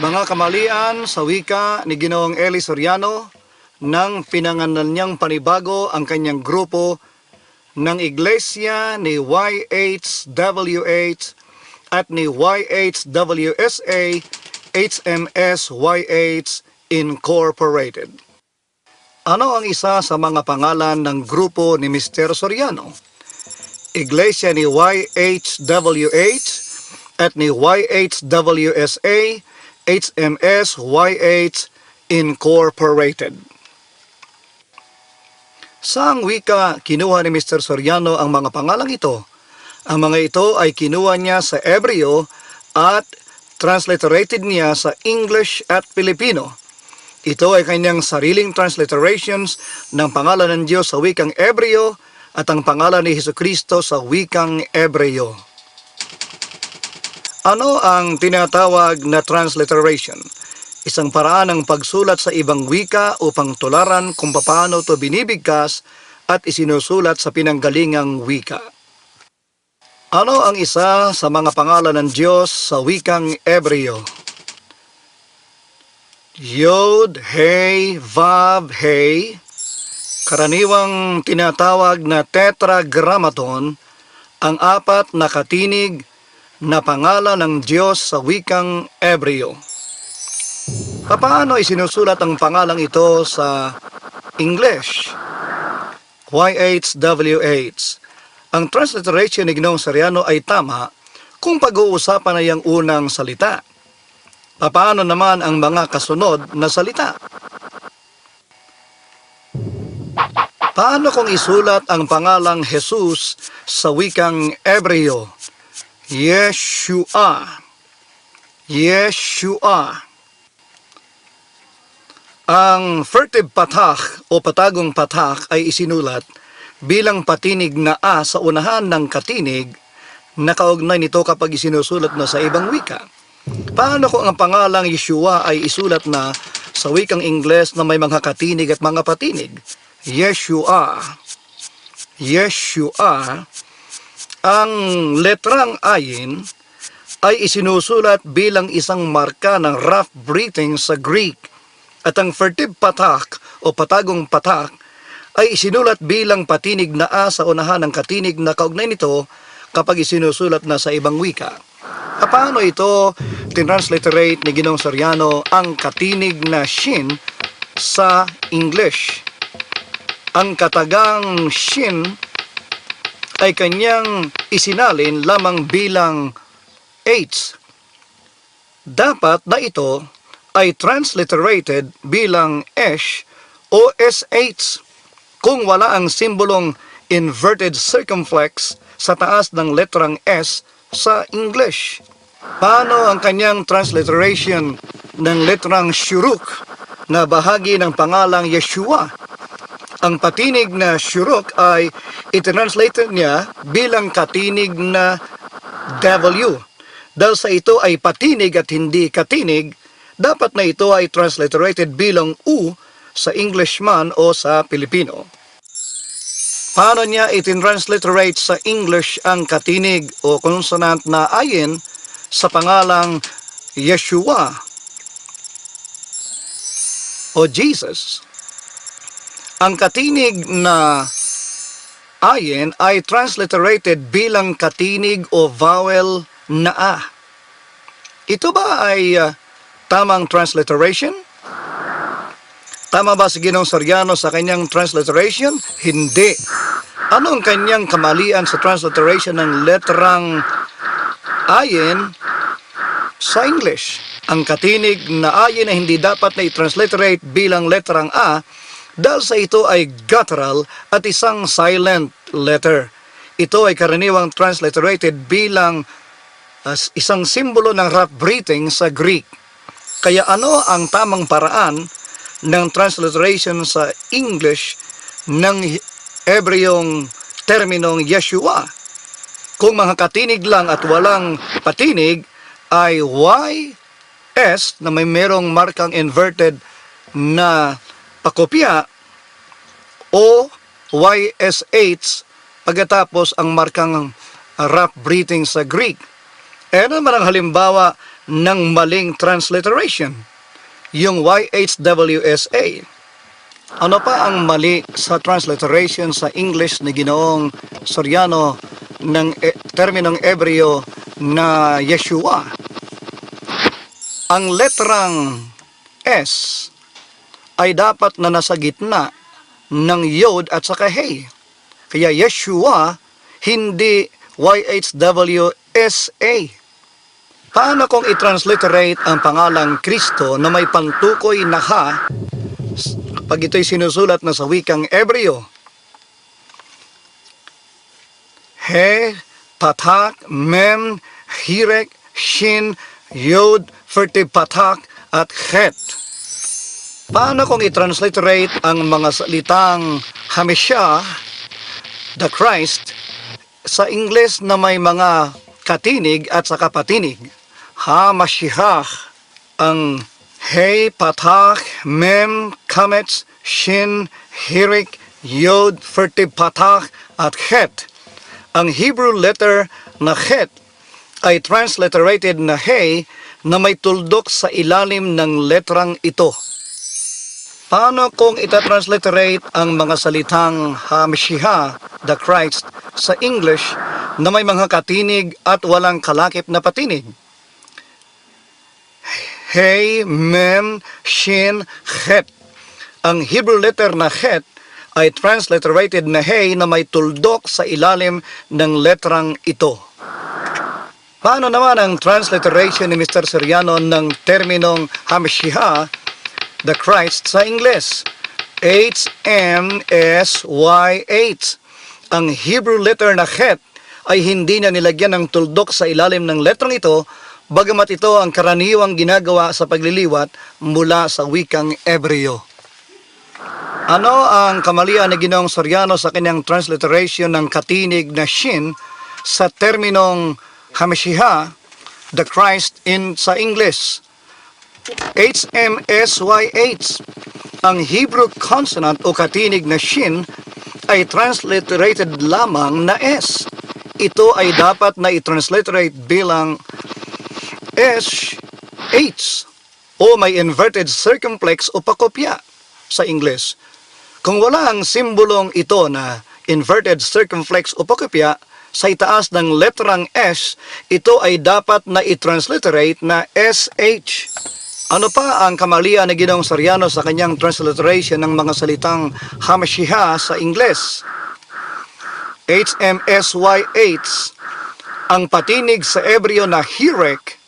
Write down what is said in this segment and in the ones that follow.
Mga kamalian sa wika ni Ginoong Eli Soriano nang pinanganan niyang panibago ang kanyang grupo ng Iglesia ni YHWH at ni YHWSA HMSYH Incorporated. Ano ang isa sa mga pangalan ng grupo ni Mr. Soriano? Iglesia ni YHWH at ni YHWSA HMSYH Incorporated. Saang wika kinuha ni Mr. Soriano ang mga pangalang ito? Ang mga ito ay kinuha niya sa Ebreo at transliterated niya sa English at Filipino. Ito ay kanyang sariling transliterations ng pangalan ng Diyos sa wikang Ebreo at ang pangalan ni Hesus Kristo sa wikang Ebreo. Ano ang tinatawag na transliteration? Isang paraan ng pagsulat sa ibang wika upang tularan kung paano ito binibigkas at isinusulat sa pinanggalingang wika. Ano ang isa sa mga pangalan ng Diyos sa wikang Ebreo? Yod, Hey, Vav, Hey, karaniwang tinatawag na tetragrammaton, ang apat na katinig na pangalan ng Diyos sa wikang Ebreo. Paano isinusulat ang pangalang ito sa English? YHWH. Ang transliteration ni Ginoong Sariano ay tama kung pag-uusapan na yung unang salita. Paano naman ang mga kasunod na salita? Paano kung isulat ang pangalang Jesus sa wikang Ebreo? Yeshua. Yeshua. Ang furtive patak o patagong patak ay isinulat bilang patinig na A sa unahan ng katinig na kaugnay nito kapag isinusulat na sa ibang wika. Paano kung ang pangalang Yeshua ay isulat na sa wikang Ingles na may mga katinig at mga patinig? Yeshua. Yeshua. Ang letrang ayin ay isinusulat bilang isang marka ng rough breathing sa Greek at ang furtive patak o patagong patak ay isinulat bilang patinig na A sa unahan ng katinig na kaugnay nito kapag isinusulat na sa ibang wika. Paano ito tinransliterate ni Ginong Soriano ang katinig na shin sa English? Ang katagang shin ay kanyang isinalin lamang bilang H. Dapat na ito ay transliterated bilang esh o sh kung wala ang simbolong inverted circumflex sa taas ng letrang S sa English. Paano ang kanyang transliteration ng letrang shuruk na bahagi ng pangalang Yeshua? Ang patinig na shuruk ay itranslate niya bilang katinig na W. Dahil sa ito ay patinig at hindi katinig, dapat na ito ay transliterated bilang U sa Englishman o sa Pilipino. Paano niya itinransliterate sa English ang katinig o consonant na ayin sa pangalang Yeshua o Jesus? Ang katinig na ayin ay transliterated bilang katinig o vowel na A. Ito ba ay uh, tamang transliteration? Tama ba si Ginong Soriano sa kanyang transliteration? Hindi. Ano ang kanyang kamalian sa transliteration ng letrang ayin sa English? Ang katinig na ayin ay hindi dapat na i-transliterate bilang letrang A dahil sa ito ay guttural at isang silent letter. Ito ay karaniwang transliterated bilang as isang simbolo ng rough breathing sa Greek. Kaya ano ang tamang paraan ng transliteration sa English ng Hebreong terminong Yeshua? Kung mga katinig lang at walang patinig ay Y S na may merong markang inverted na pakopya o YSH pagkatapos ang markang rough breathing sa Greek. Eh naman ang halimbawa ng maling transliteration, yung YHWSA. Ano pa ang mali sa transliteration sa English ni Ginoong Soriano ng e- terminong Ebreo na Yeshua? Ang letrang S ay dapat na nasa gitna ng Yod at saka Hey. Kaya Yeshua, hindi YHWSA. Paano kung i-transliterate ang pangalang Kristo na may pantukoy na ha pag ito'y sinusulat na sa wikang Ebreo? He, patak, mem, hirek, shin, yod, fertig patak, at chet. Paano kung i-transliterate ang mga salitang Hamesha, the Christ, sa Ingles na may mga katinig at saka patinig? Ha-mashihah, ang Hey, Patak, Mem, Kamets, Shin, Hirik, Yod, Fertig Patak, at Het. Ang Hebrew letter na Het ay transliterated na Hey na may tuldok sa ilalim ng letrang ito. Paano kung itatransliterate ang mga salitang Hamshiha, the Christ, sa English na may mga katinig at walang kalakip na patinig? Hey, Mem, Shin, Het. Ang Hebrew letter na Het ay transliterated na Hey na may tuldok sa ilalim ng letrang ito. Paano naman ang transliteration ni Mr. Seriano ng terminong Hamshiha, the Christ sa Ingles? H-M-S-Y-H. Ang Hebrew letter na Het ay hindi na nilagyan ng tuldok sa ilalim ng letrang ito, bagamat ito ang karaniwang ginagawa sa pagliliwat mula sa wikang Ebreo. Ano ang kamalian ni Ginoong Soriano sa kanyang transliteration ng katinig na Shin sa terminong Hameshiha, the Christ in sa English? HMSYH. Ang Hebrew consonant o katinig na Shin ay transliterated lamang na S. Ito ay dapat na i-transliterate bilang S, H, o may inverted circumflex o pakopya sa Ingles. Kung wala ang simbolong ito na inverted circumflex o pakopya, sa itaas ng letrang S, ito ay dapat na i-transliterate na SH. Ano pa ang kamalian ni Ginoong Soriano sa kanyang transliteration ng mga salitang Hamashiha sa Ingles? HMSYH, ang patinig sa Ebreo na Hirek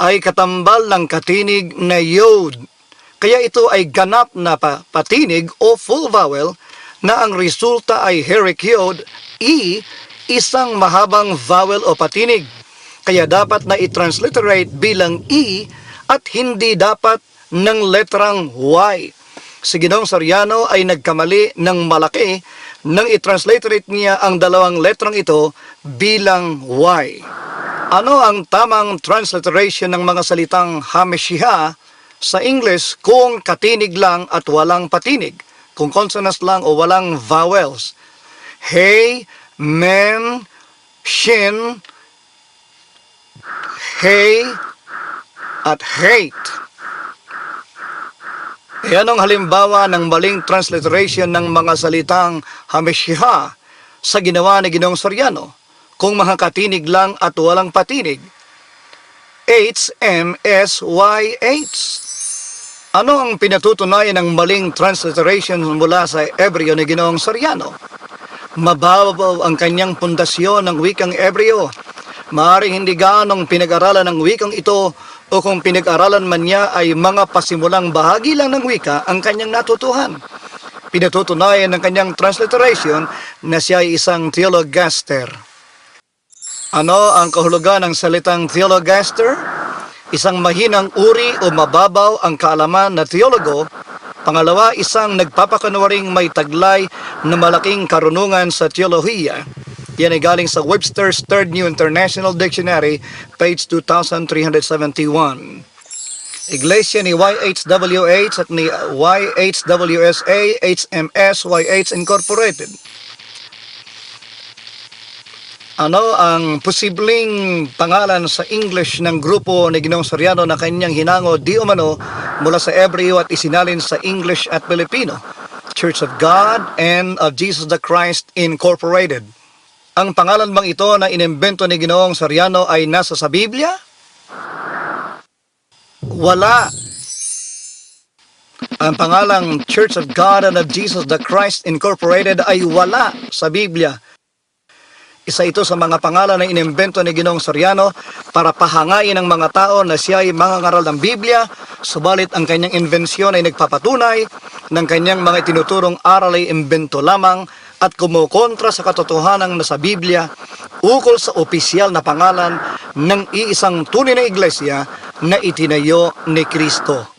ay katambal ng katinig na Yod. Kaya ito ay ganap na pa- patinig o full vowel na ang resulta ay Herek Yod, E, isang mahabang vowel o patinig. Kaya dapat na i-transliterate bilang E at hindi dapat ng letrang Y. Si Ginoong Soriano ay nagkamali ng malaki nang i-transliterate niya ang dalawang letrang ito bilang Y. Ano ang tamang transliteration ng mga salitang Hameshiha sa English kung katinig lang at walang patinig? Kung consonants lang o walang vowels? Hey, mem, shin, hey, at hate. Yan ang halimbawa ng maling transliteration ng mga salitang Hameshiha sa ginawa ni Ginoong Soriano. Kung mga katinig lang at walang patinig. H-M-S-Y-H. Ano ang pinatutunayan ng maling transliteration mula sa Ebreo ni Ginoong Soriano? Mababaw ang kanyang pundasyon ng wikang Ebreo. Maaring hindi gaanong pinag-aralan ng wikang ito o kung pinag-aralan man niya ay mga pasimulang bahagi lang ng wika ang kanyang natutuhan. Pinatutunayan ng kanyang transliteration na siya ay isang theologaster. Ano ang kahulugan ng salitang theologaster? Isang mahinang uri o mababaw ang kaalaman na teologo. Pangalawa, isang nagpapakunwaring may taglay na malaking karunungan sa teolohiya. Yan ay galing sa Webster's Third New International Dictionary, page 2371. Iglesia ni YHWH at ni YHWSA, HMS, YH Incorporated. ano ang posibleng pangalan sa English ng grupo ni Ginoong Soriano na kanyang hinango di umano mula sa Hebreo at isinalin sa English at Filipino. Church of God and of Jesus the Christ Incorporated. Ang pangalan bang ito na inimbento ni Ginoong Soriano ay nasa sa Biblia? Wala. Ang pangalang Church of God and of Jesus the Christ Incorporated ay wala sa Biblia. Isa ito sa mga pangalan na inimbento ni Ginoong Soriano para pahangain ang mga tao na siya ay mangangaral ng Biblia, subalit ang kanyang invensyon ay nagpapatunay ng kanyang mga tinuturong aral ay imbento lamang at kumukontra sa katotohanan na sa Biblia ukol sa opisyal na pangalan ng iisang tunay na iglesia na itinayo ni Kristo.